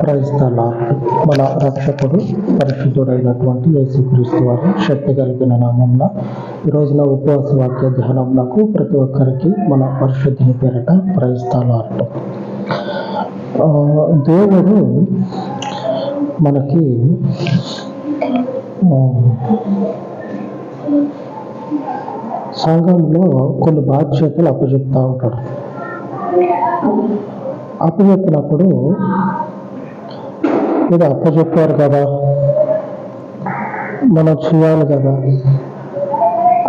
క్రైస్తల మన రక్షకుడు పరిశుద్ధుడైనటువంటి యేసుక్రీస్తు వారి శక్తి కలిగిన నామంన ఈ రోజున ఉపవాస వాక్య ధ్యానంకు ప్రతి ఒక్కరికి మన పరిశుద్ధిని పేరట క్రైస్తల దేవుడు మనకి సంఘంలో కొన్ని బాధ్యతలు అప్పచెప్తా ఉంటాడు. అప్పచెప్పినప్పుడు మీరు అప్పచెప్పారు కదా. మనం చేయాలి కదా.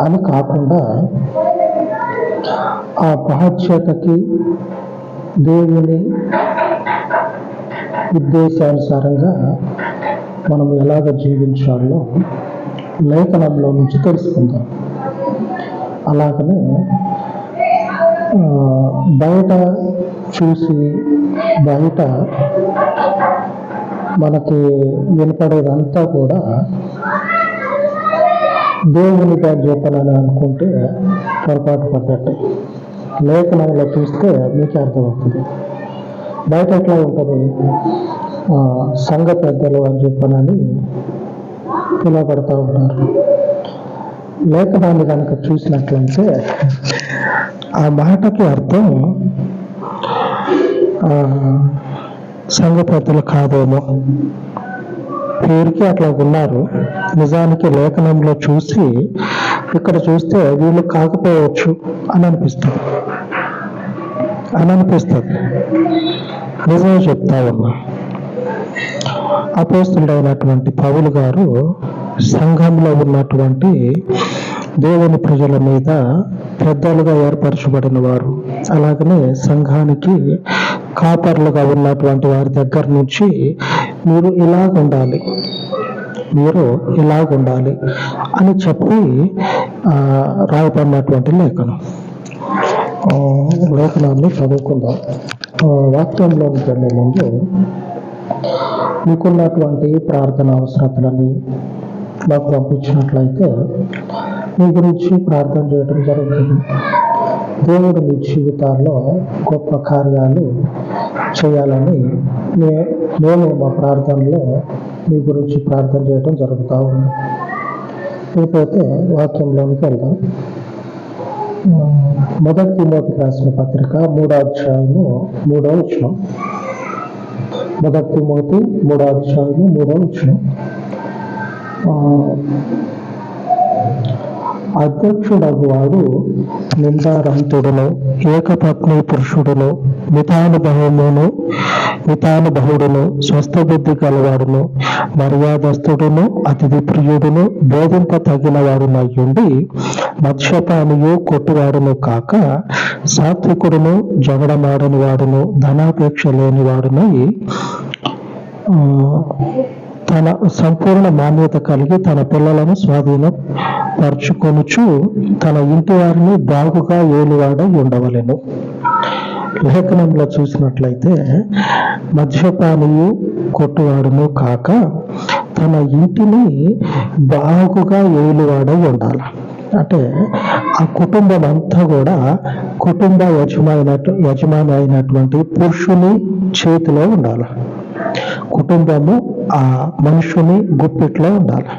అని కాకుండా ఆ బాధ్యతకి దేవుని ఉద్దేశానుసారంగా మనం ఎలాగ జీవించాలో లేఖనంలో నుంచి తెలుసుకుందాం. అలాగనే బయట చూసి బయట మనకి వినపడేదంతా కూడా దేవునిగా అని అనుకుంటే పొరపాటు పడ్డట్టు. లేఖనంలో చూస్తే మీకే అర్థమవుతుంది. బయట ఎట్లా ఉంటుంది? సంఘ పెద్దలు అని చెప్పనని పిలువబడతా ఉంటారు లేఖనాన్ని కనుక చూసినట్లయితే ఆ మాటకి అర్థం సంఘ పెద్దలు కాదేమో. పేరుకి అట్లా ఉన్నారు. నిజానికి లేఖనంలో చూసి ఇక్కడ చూస్తే వీళ్ళు కాకపోవచ్చు అని అనిపిస్తుంది అని అనిపిస్తుంది నిజమే చెప్తా ఉన్నా. అపోస్తుడైనటువంటి పౌలు గారు సంఘంలో ఉన్నటువంటి దేవుని ప్రజల మీద పెద్దలుగా ఏర్పరచబడిన వారు. అలాగనే సంఘానికి కాపర్లుగా ఉన్నటువంటి వారి దగ్గర నుంచి మీరు ఇలాగ ఉండాలి మీరు ఇలాగ ఉండాలి అని చెప్పి రాయబడినటువంటి లేఖనం. లేఖనాన్ని చదువుకుందాం. వాక్యంలోకి వెళ్ళే ముందు మీకున్నటువంటి ప్రార్థన అవసరతలని మాకు పంపించినట్లయితే మీ గురించి ప్రార్థన చేయడం జరుగుతుంది. దేవుడు మీ జీవితాల్లో గొప్ప కార్యాలు చేయాలని మే- మేము మా ప్రార్థనలో మీ గురించి ప్రార్థన చేయడం జరుగుతూ ఉంది. ఇకపోతే వాక్యంలోనికి వెళ్దాం. ఆ, మొదటి రాసిన పత్రిక మూడో అధ్యాయము మూడో వచనం. మొదటి తిమోతి మూడో అధ్యాయము మూడో వచనం. ఆ, అధ్యక్షుడగు వాడు నిందారహితుడును ఏకపత్ని పురుషుడును మితానుభవమును మితానుభవుడును స్వస్థ బుద్ధి గలవాడును మర్యాదస్తుడును అతిథి ప్రియుడును బోధింప తగిన వాడునయ్యుండి మత్స్యపానియు కొట్టువాడును కాక సాత్వికుడును జగడమాడని వాడును ధనాపేక్ష లేని వాడునై తన సంపూర్ణ మాన్యత కలిగి తన పిల్లలను స్వాధీనం పరుచుకొనుచు తన ఇంటి వారిని బాగుగా ఏలువాడ ఉండవలెను. లేఖనంలో చూసినట్లయితే మద్యపానియు కొట్టువాడును కాక తన ఇంటిని బాగుగా ఏలువాడై ఉండాలి. అంటే ఆ కుటుంబం అంతా కూడా కుటుంబ యజమాని యజమాని అయినటువంటి పురుషుని చేతిలో ఉండాలి. కుటుంబము ఆ మనుషుని గుప్పిట్లో ఉండాలి.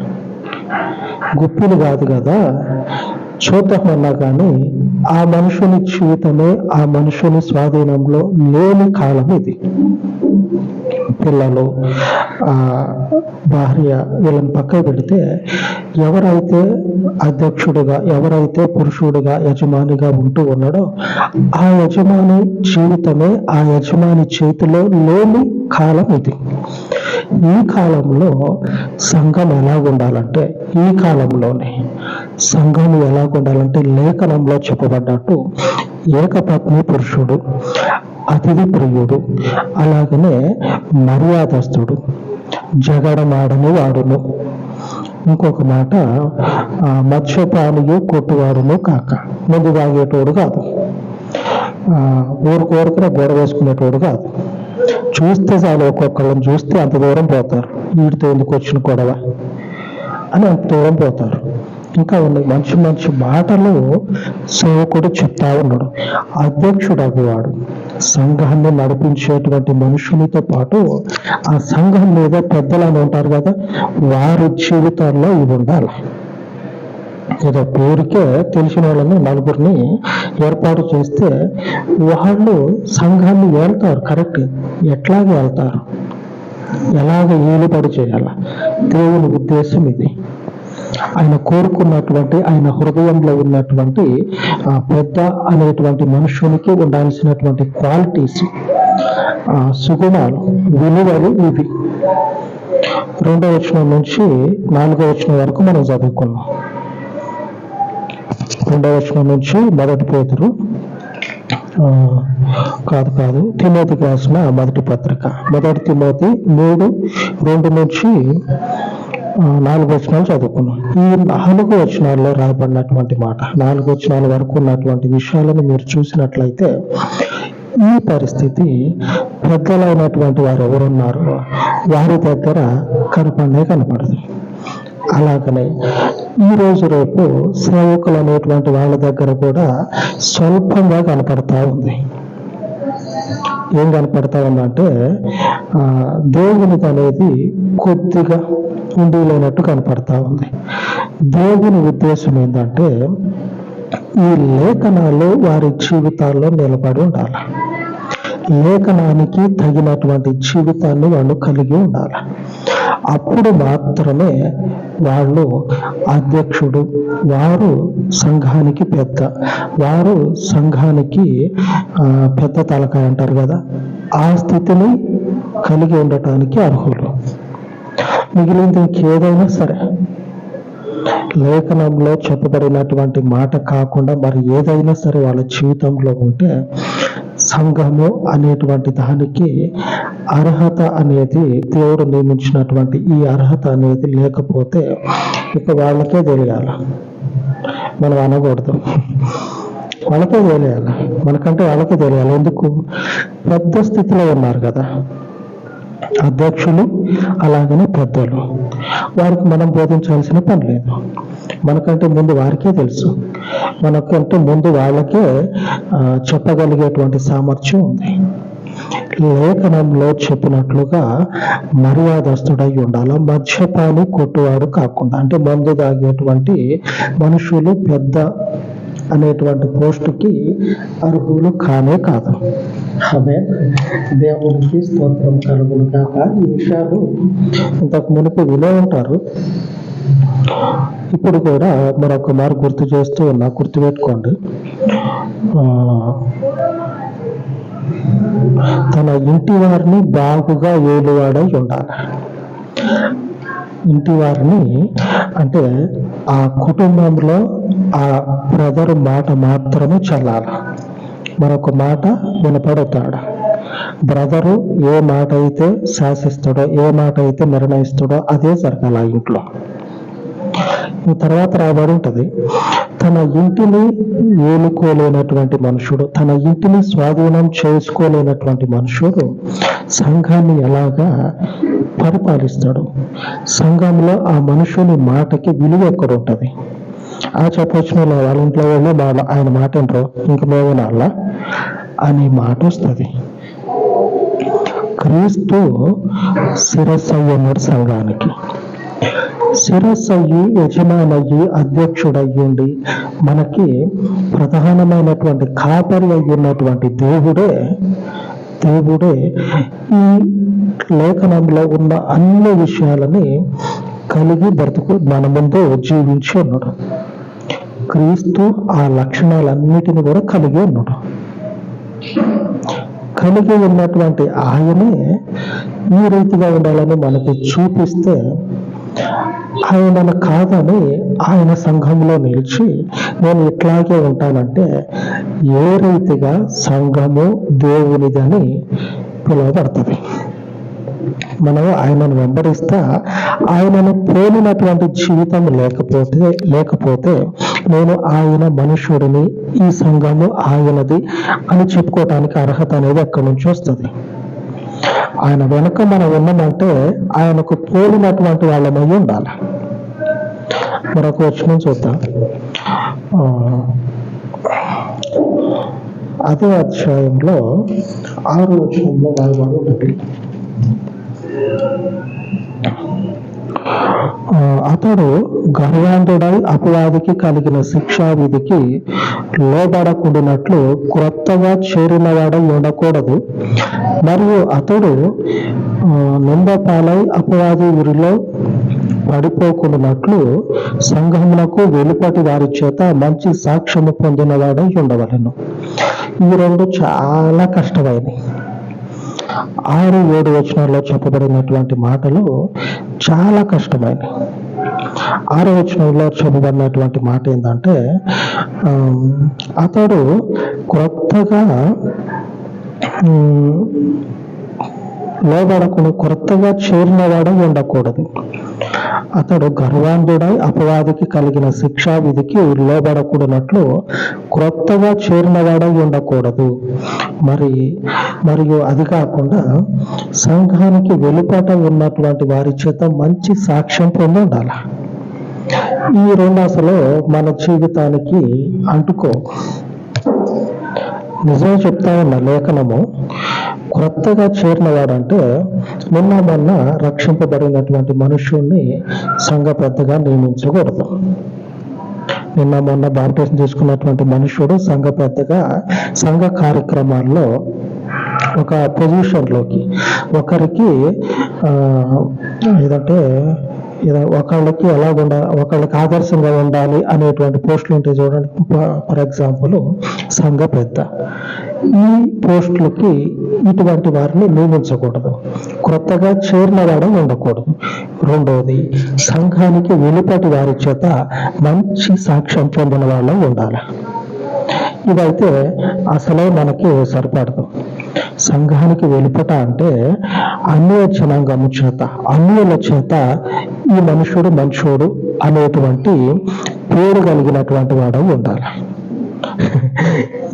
గుప్పిలు కాదు కదా? చూద్దామన్నా కానీ ఆ మనుషుని జీవితమే ఆ మనుషుని స్వాధీనంలో లేని కాలం ఇది. పిల్లలు ఆ భార్య వీళ్ళని పక్క పెడితే ఎవరైతే అధ్యక్షుడిగా ఎవరైతే పురుషుడిగా యజమానిగా ఉంటూ ఉన్నాడో ఆ యజమాని జీవితమే ఆ యజమాని చేతిలో లేని కాలం ఇది. ఈ కాలంలో సంఘం ఎలా ఉండాలంటే ఈ కాలంలోనే సంఘం ఎలా ఉండాలంటే లేఖనంలో చెప్పబడ్డట్టు ఏకపత్ని పురుషుడు అతిథి ప్రియుడు అలాగనే మర్యాదస్తుడు జగడమాడని వాడును. ఇంకొక మాట ఆ, మత్స్యపానియు కొట్టువాడును కాక ముందు తాగేటోడు కాదు. ఆ, ఊరు కోరికన గొడవ వేసుకునేటోడు కాదు. చూస్తే చాలు ఒక్కొక్కళ్ళని చూస్తే అంత దూరం పోతారు. వీటితో ఎందుకు వచ్చిన గొడవ? అని అంత దూరం పోతారు. ఇంకా ఉన్నాయి మంచి మంచి మాటలు సేవకుడు చెప్తా ఉన్నాడు. అధ్యక్షుడు అగువాడు సంఘాన్ని నడిపించేటువంటి మనుషులతో పాటు ఆ సంఘం మీద పెద్దలని ఉంటారు కదా వారి జీవితాల్లో ఇవి ఉండాలి. ఏదో పేరుకే తెలిసిన వాళ్ళని నలుగురిని ఏర్పాటు చేస్తే వాళ్ళు సంఘాన్ని వెళ్తారు కరెక్ట్ ఎట్లాగే వెళ్తారు ఎలాగ ఏలుబడి చేయాల? దేవుని ఉద్దేశం ఇది. ఆయన కోరుకున్నటువంటి ఆయన హృదయంలో ఉన్నటువంటి ఆ, పెద్ద అనేటువంటి మనుషునికి ఉండాల్సినటువంటి క్వాలిటీస్ సుగుణాలు విలువలు ఇవి. రెండో వచనం నుంచి నాలుగో వచనం వరకు మనం చదువుకున్నాం రెండో వచనం నుంచి మొదటి పేతురు. కాదు కాదు. తిమోతికి రాసిన మొదటి పత్రిక. మొదటి తిమోతి మూడు రెండు నుంచి నాలుగు వచనాలు చదువుకున్నాం. ఈ నాలుగు వచనాల్లో రాయబడినటువంటి మాట నాలుగు వచనాల వరకు ఉన్నటువంటి విషయాలను మీరు చూసినట్లయితే ఈ పరిస్థితి పెద్దలైనటువంటి వారు ఎవరున్నారో వారి దగ్గర కనపడనే కనపడదు. అలాగనే ఈ రోజు రేపు సేవకులు అనేటువంటి వాళ్ళ దగ్గర కూడా స్వల్పంగా కనపడతా ఉంది. ఏం కనపడతా ఉందంటే ఆ, దేవునిది అనేది కొద్దిగా ఉండి లేనట్టు కనపడతా ఉంది. దేవుని ఉద్దేశం ఏంటంటే ఈ లేఖనాలు వారి జీవితాల్లో నిలబడి ఉండాలి. లేఖనానికి తగినటువంటి జీవితాన్ని వాళ్ళు కలిగి ఉండాలి. అప్పుడు మాత్రమే వాళ్ళు అధ్యక్షుడు వారు సంఘానికి పెద్ద వారు సంఘానికి పెద్ద తలకాయ అంటారు కదా ఆ స్థితిని కలిగి ఉండటానికి అర్హులు. మిగిలింది ఇంకేదైనా సరే లేఖనంలో చెప్పబడినటువంటి మాట కాకుండా మరి ఏదైనా సరే వాళ్ళ జీవితంలో ఉంటే సంఘము అనేటువంటి దానికి అర్హత అనేది దేవుడు నియమించినటువంటి ఈ అర్హత అనేది లేకపోతే ఇక వాళ్ళకే తెలియాలి. మనం అనకూడదు. వాళ్ళకే తెలియాలి. మనకంటే వాళ్ళకే తెలియాలి. ఎందుకు? పెద్ద స్థితిలో ఉన్నారు కదా. అధ్యక్షులు అలాగనే పెద్దలు. వారికి మనం బోధించాల్సిన పని లేదు. మనకంటే ముందు వారికే తెలుసు. మనకంటే ముందు వాళ్ళకే చెప్పగలిగేటువంటి సామర్థ్యం ఉంది. లేఖనంలో చెప్పినట్లుగా మర్యాదస్తుడై ఉండాలి? మద్యపాని కొట్టువాడు కాకుండా అంటే మందు తాగేటువంటి మనుషులు పెద్ద అనేటువంటి పోస్టుకి అర్హులు కానే కాదు. ఆమె దేవునికి స్తోత్రం కలుగును కాక ఈ విషయాలు ఇంతకు మునుపు వినే ఉంటారు. ఇప్పుడు కూడా మరొక మారు గుర్తు చేస్తూ ఉన్నా గుర్తుపెట్టుకోండి. ఆ, తన ఇంటి వారిని బాగుగా ఏలువాడై ఉండాలి. ఇంటి వారిని అంటే ఆ కుటుంబంలో ఆ బ్రదర్ మాట మాత్రమే చల్లాలి. మరొక మాట వినపడతాడు. బ్రదరు ఏ మాట అయితే శాసిస్తాడో ఏ మాట అయితే నిర్ణయిస్తాడో అదే జరగాల ఇంట్లో. తర్వాత రాబడి ఉంటది. తన ఇంటిని ఏలుకోలేనటువంటి మనుషుడు తన ఇంటిని స్వాధీనం చేసుకోలేనటువంటి మనుషుడు సంఘాన్ని ఎలాగా పరిపాలిస్తాడు? సంఘంలో ఆ మనుషుని మాటకి విలువ ఎక్కడ ఉంటుంది? ఆ చెప్పొచ్చిన వాళ్ళ ఇంట్లో వాళ్ళు వాళ్ళ ఆయన మాట ఏంటో ఇంక మేము నాళ్ళ అనే మాట వస్తుంది. క్రీస్తు శిరస్సు అయ్యన్నాడు సంఘానికి. శిరస్సు అయ్యి యజమానయ్యి అధ్యక్షుడయ్యుండి మనకి ప్రధానమైనటువంటి కాపరి అయ్యున్నటువంటి దేవుడే దేవుడే ఈ లేఖనంలో ఉన్న అన్ని విషయాలని కలిగి బ్రతుకు మన ముందు జీవించి ఉన్నాడు. క్రీస్తు ఆ లక్షణాలన్నిటిని కూడా కలిగి ఉన్నాడు. కలిగి ఉన్నటువంటి ఆయనే ఈ రీతిగా ఉండాలని మనకి చూపిస్తే ఆయనను కాదని ఆయన సంఘంలో నిలిచి నేను ఇట్లాగే ఉంటానంటే ఏ రీతిగా సంఘము దేవునిదని పిలువబడుతుంది. మనం ఆయనను వెంబడిస్తా ఆయనను పోలినటువంటి జీవితం లేకపోతే లేకపోతే నేను ఆయన మనుషుడిని ఈ సంఘము ఆయనది అని చెప్పుకోవటానికి అర్హత అనేది ఎక్కడి నుంచి వస్తుంది. ఆయన వెనుక మనం ఉన్నామంటే ఆయనకు పోలినటువంటి వాళ్ళమై ఉండాలి. మరొక వచనం చూద్దాం. అదే అధ్యాయంలో ఆరు వచనంలో రాయబడి ఒకటి అతడు గర్వాంధుడై అపవాదికి కలిగిన శిక్షావిధికి లోబడకుండినట్లు క్రొత్తగా చేరినవాడై ఉండకూడదు. మరియు అతడు నిందపాలై అపవాది ఊరిలో పడిపోకున్నట్లు సంఘమునకు వెలుపటి వారి చేత మంచి సాక్ష్యము పొందినవాడై ఉండవలను. ఈ రెండు చాలా కష్టమైనవి. ఆరు ఏడు వచనాల్లో చెప్పబడినటువంటి మాటలు చాలా కష్టమైనవి. ఆరు వచనంలో చెప్పబడినటువంటి మాట ఏంటంటే అతడు క్రొత్తగా లోబడకుండా క్రొత్తగా చేరినవాడై ఉండకూడదు. అతడు గర్వాంధుడై అపవాదికి కలిగిన శిక్షా విధికి లోబడకూడనట్లు క్రొత్తగా చేరినవాడై ఉండకూడదు. మరి మరియు అది కాకుండా సంఘానికి వెలుపాట ఉన్నటువంటి వారి చేత మంచి సాక్ష్యం పొంది ఉండాలి? ఈ రెండు అసలు మన జీవితానికి అంటుకో. నిజం చెప్తా ఉన్న లేఖనము క్రొత్తగా చేరినవాడంటే నిన్న మొన్న రక్షింపబడినటువంటి మనుష్యుణ్ణి సంఘ పెద్దగా నియమించకూడదు. నిన్న మొన్న బాప్టిజం తీసుకున్నటువంటి మనుష్యుడు సంఘ పెద్దగా సంఘ కార్యక్రమాల్లో ఒక పొజిషన్లోకి ఒకరికి ఏదంటే ఒకళ్ళకి ఎలా ఉండాలి ఒకళ్ళకి ఆదర్శంగా ఉండాలి అనేటువంటి పోస్టులు ఉంటాయి చూడండి. ఫర్ ఎగ్జాంపుల్ సంఘ పెద్ద ఈ పోస్టులకి ఇటువంటి వారిని నియమించకూడదు. క్రొత్తగా చేరిన వాడు ఉండకూడదు. రెండవది సంఘానికి వెలుపటి వారి చేత మంచి సాక్ష్యం పొందిన వాళ్ళు ఉండాలి. ఇదైతే అసలే మనకి సరిపడదు. సంఘానికి వెలుపట అంటే అన్య జనాంగము చేత అన్యుల చేత ఈ మనుషుడు మనుషుడు అనేటువంటి పేరు కలిగినటువంటి వాడు ఉండాలి.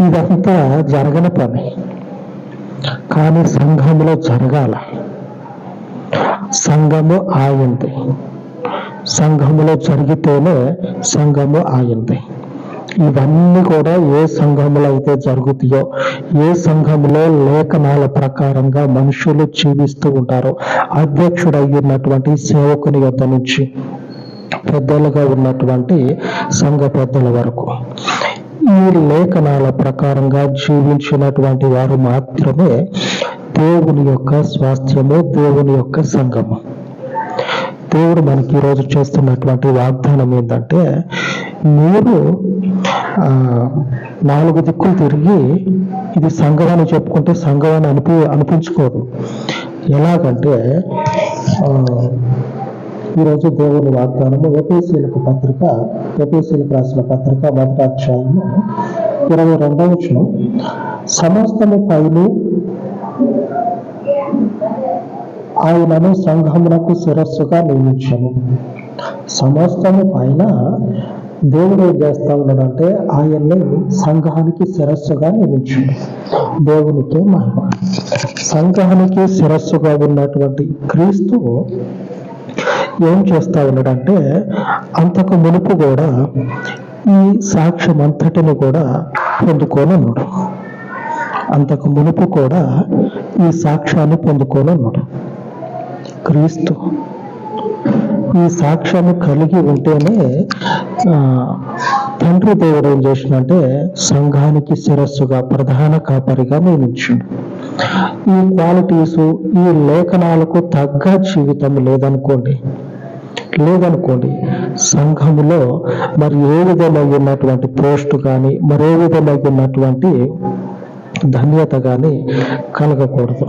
ఇదంతా జరగని పని. కానీ సంఘంలో జరగాల. సంఘము ఆయింది సంఘములో జరిగితేనే సంఘము ఆయింది ఇవన్నీ కూడా ఏ సంఘములో అయితే జరుగుతాయో ఏ సంఘములో లేఖనాల ప్రకారంగా మనుషులు జీవిస్తూ ఉంటారో అధ్యక్షుడయ్యున్నటువంటి సేవకుని యొద్ద నుంచి పెద్దలుగా ఉన్నటువంటి సంఘ పెద్దల వరకు. ఈ లేఖనాల ప్రకారంగా జీవించినటువంటి వారు మాత్రమే దేవుని యొక్క స్వాస్థ్యము దేవుని యొక్క సంఘము దేవుడు మనకి ఈరోజు చేస్తున్నటువంటి వాగ్దానం ఏంటంటే మీరు నాలుగు దిక్కులు తిరిగి ఇది సంఘం అని చెప్పుకుంటే సంఘం అని అనిపి అనిపించుకోదు. ఎలాగంటే ఈరోజు దేవుని వాగ్దానము ఎపిసీలకు పత్రిక ఎపిసీలకు రాసిన పత్రిక మొదటి అధ్యాయము ఇరవై రెండవ వచనం. సమస్తము పైని ఆయనను సంఘమునకు శిరస్సుగా నియమించను సమస్తము పైన దేవుడు ఏం చేస్తా ఉన్నాడంటే ఆయన్ని సంఘానికి శిరస్సుగా నియమించాడు. దేవునికి మహిమ సంఘానికి శిరస్సుగా ఉన్నటువంటి క్రీస్తు ఏం చేస్తా ఉన్నాడంటే అంతకు మునుపు కూడా ఈ సాక్ష్యం అంతటిని కూడా పొందుకోనన్నాడు. అంతకు మునుపు కూడా ఈ సాక్ష్యాన్ని పొందుకోనన్నాడు. క్రీస్తు ఈ సాక్ష్యాన్ని కలిగి ఉంటేనే ఆ, తండ్రి దేవుడు ఏం చేసినంటే సంఘానికి శిరస్సుగా ప్రధాన కాపరిగా నియమించాడు. ఈ క్వాలిటీస్ ఈ లేఖనాలకు తగ్గ జీవితం లేదనుకోండి. లేదనుకోండి సంఘములో మరి ఏ విధమైనటువంటి ఉన్నటువంటి పోస్ట్ కానీ మరే విధమైనటువంటి ఉన్నటువంటి ధన్యత కానీ కలగకూడదు.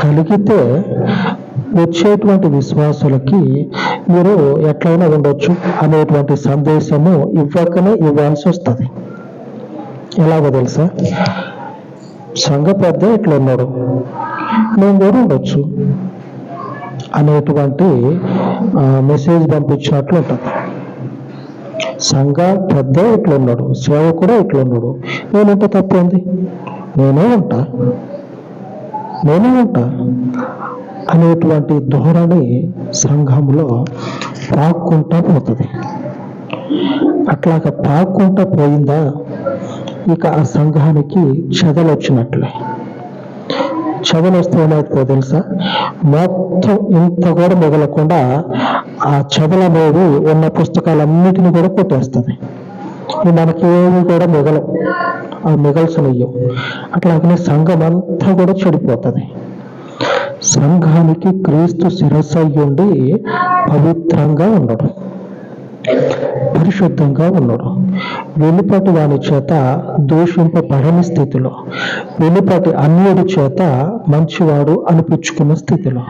కలిగితే వచ్చేటువంటి విశ్వాసులకి మీరు ఎట్లయినా ఉండొచ్చు అనేటువంటి సందేశము ఇవ్వకనే ఇవ్వాల్సి వస్తుంది. ఎలాగో తెలుసా సంఘ పెద్ద ఇట్లా ఉన్నాడు. నేను కూడా ఉండొచ్చు. అనేటువంటి ఆ, మెసేజ్ పంపించినట్లు ఉంటుంది సంఘ పెద్ద ఇట్లా ఉన్నాడు. కూడా ఇట్లా ఉన్నాడు. నేనుంటే తప్పేంది? నేనే ఉంటా. నేనే ఉంటా. అనేటువంటి ధోరణి సంఘంలో పాక్కుంటా పోతుంది. అట్లాగ పాక్కుంటా పోయిందా? ఇక ఆ సంఘానికి చెదలు వచ్చినట్లే చెదలు వస్తే ఏమవుతుందో తెలుసా? మొత్తం ఇంత కూడా మిగలకుండా ఆ చెదల అనేది ఉన్న పుస్తకాలన్నిటిని కూడా కొట్టేస్తుంది. మనకి ఏమి కూడా మిగలవు ఆ మిగల్సనయ్యం. అట్లాగనే సంఘం అంతా కూడా చెడిపోతుంది. సంఘానికి క్రీస్తు శిరస్సు ఉండి పవిత్రంగా ఉండడం. పరిశుద్ధంగా ఉండడం. వెనుపటి వాని చేత దూషింపబడని స్థితిలో. వెనుపటి అన్యుడి చేత మంచివాడు అనిపించుకున్న స్థితిలో.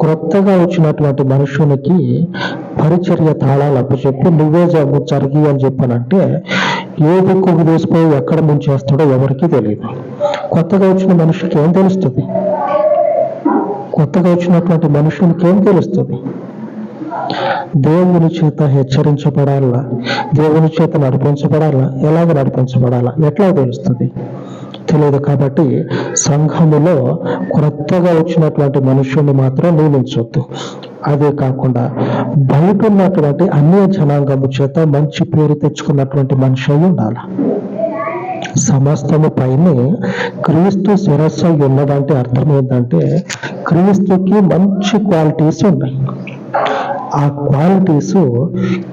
క్రొత్తగా వచ్చినటువంటి మనుషునికి పరిచర్య తాళాలు అప్పచెప్పి నువ్వే జమ్ము జరిగి అని చెప్పానంటే ఏ దిక్కుకు తీసిపోయి ఎక్కడ ముంచేస్తాడో ఎవరికీ తెలియదు కొత్తగా వచ్చిన మనిషికి ఏం తెలుస్తుంది? కొత్తగా వచ్చినటువంటి మనుషునికి ఏం తెలుస్తుంది? దేవుని చేత హెచ్చరించబడాలా? దేవుని చేత నడిపించబడాలా? ఎలాగ నడిపించబడాలా? ఎట్లా తెలుస్తుంది? తెలియదు కాబట్టి సంఘములో క్రొత్తగా వచ్చినటువంటి మనుషుల్ని మాత్రం నియమించవద్దు అదే కాకుండా బయట ఉన్నటువంటి అన్య జనాంగము చేత మంచి పేరు తెచ్చుకున్నటువంటి మనిషి ఉండాలి? సమస్తము పైన క్రీస్తు శిరస్సు ఉన్నదంటే అర్థం ఏంటంటే క్రీస్తుకి మంచి క్వాలిటీస్ ఉన్నాయి. ఆ క్వాలిటీస్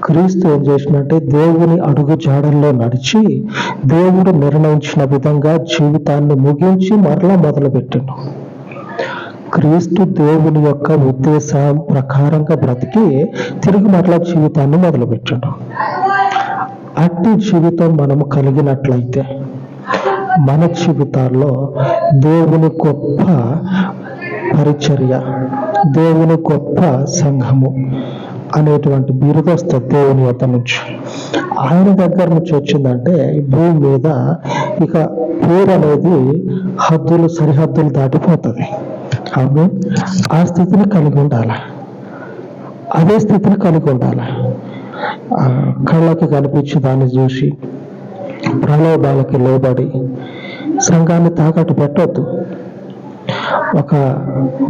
క్రీస్తు ఏం చేసినట్టే దేవుని అడుగు జాడల్లో నడిచి దేవుడు నిర్ణయించిన విధంగా జీవితాన్ని ముగించి మరలా మొదలుపెట్టిండు. క్రీస్తు దేవుని యొక్క ఉద్దేశం ప్రకారంగా బ్రతికి తిరిగి మరలా జీవితాన్ని మొదలుపెట్టాడు. అట్టి జీవితం మనము కలిగినట్లయితే మన జీవితాల్లో దేవుని గొప్ప పరిచర్య దేవుని గొప్ప సంఘము అనేటువంటి బిరుదు వస్తుంది దేవుని యొక్క నుంచి. ఆయన దగ్గర నుంచి వచ్చిందంటే భూమి మీద ఇక పేరు అనేది హద్దులు సరిహద్దులు దాటిపోతుంది. అవును? ఆ స్థితిని కలిగి ఉండాలి? అదే స్థితిని కలిగి ఉండాలి? ఆ కళ్ళకి కనిపించి దాన్ని చూసి ప్రలోభాలకి లోబడి సంఘాన్ని తాకట్టు పెట్టొద్దు. ఒక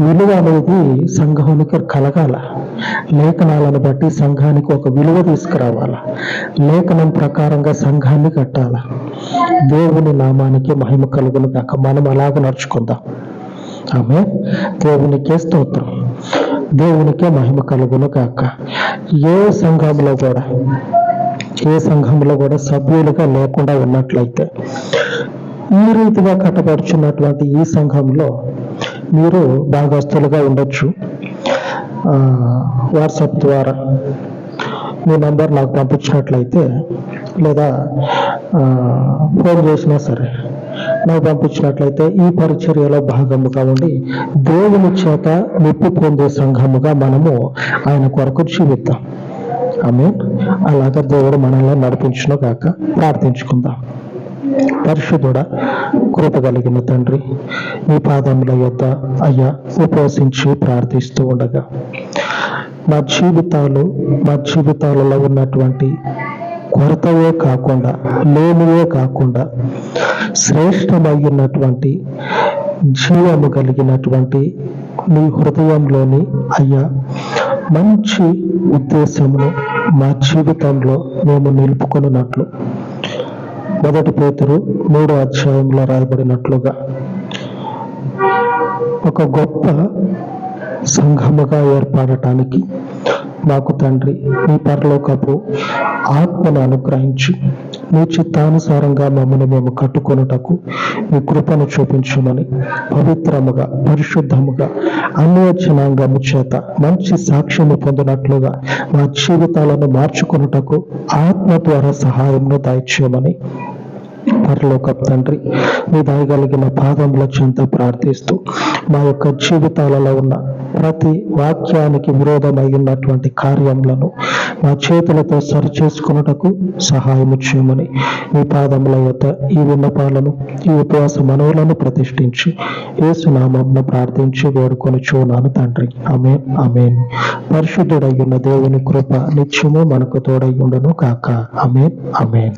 విలువ అనేది సంఘానికి కలగాల. లేఖనాలను బట్టి సంఘానికి ఒక విలువ తీసుకురావాల. లేఖనం ప్రకారంగా సంఘాన్ని కట్టాల. దేవుని నామానికి మహిమ కలుగును కాక మనం అలాగ నడుచుకుందాం. ఆమె దేవునికే స్తోత్రం. దేవునికే మహిమ కలుగును కాక ఏ సంఘంలో కూడా ఏ సంఘంలో కూడా సభ్యులుగా లేకుండా ఉన్నట్లయితే ఈ రీతిగా కట్టపరుచున్నటువంటి ఈ సంఘంలో మీరు భాగస్తులుగా ఉండొచ్చు. ఆ, వాట్సాప్ ద్వారా మీ నంబర్ నాకు పంపించినట్లయితే లేదా ఫోన్ చేసినా సరే నాకు పంపించినట్లయితే ఈ పరిచర్యలో భాగముగా ఉండి దేవుని చేత మెప్పు పొందే సంఘముగా మనము ఆయన కొరకు జీవిద్దాం. ఆమె అలాగ దేవుడు మనల్ని నడిపించును కాక ప్రార్థించుకుందాం. పరిశుద్ధుడ కృప కలిగిన తండ్రి మీ పాదముల యొద్ద అయ్యా ఉపవసించి ప్రార్థిస్తూ ఉండగా మా జీవితాలు మా జీవితాలలో ఉన్నటువంటి కొరతవే కాకుండా లేనివే కాకుండా శ్రేష్టమైనటువంటి జీవము కలిగినటువంటి మీ హృదయంలోని అయ్యా మంచి ఉద్దేశమును మా జీవితంలో మేము నిలుపుకొనున్నట్లు మొదటి పేతురు మూడో అధ్యాయంలో రాయబడినట్లుగా ఒక గొప్ప సంఘముగా ఏర్పడటానికి మాకు తండ్రి మీ పరలోకపు ఆత్మను అనుగ్రహించి. మీ చిత్తానుసారంగా మమ్మల్ని మేము కట్టుకొనుటకు మీ కృపను చూపించమని పవిత్రముగా పరిశుద్ధముగా అన్వచనాంగము చేత మంచి సాక్ష్యము పొందినట్లుగా మా జీవితాలను మార్చుకొనుటకు ఆత్మ ద్వారా సహాయంను దయచేయమని పరలోక తండ్రి మీ దయగలిగిన పాదముల చింత ప్రార్థిస్తూ మా యొక్క జీవితాలలో ఉన్న ప్రతి వాక్యానికి విరోధమై ఉన్నటువంటి కార్యములను మా చేతులతో సరి చేసుకున్నటకు సహాయము చేయమని మీ పాదముల యొక్క ఈ విన్నపాలను ఈ ఉపవాస మనవులను ప్రతిష్ఠించి ఏసునామం ప్రార్థించి వేడుకొని చూనాను తండ్రి. ఆమె ఆమెన్. పరిశుద్ధుడయ్యున్న దేవుని కృప నిత్యము మనకు తోడయ్యుండును కాక ఆమెన్ ఆమెన్.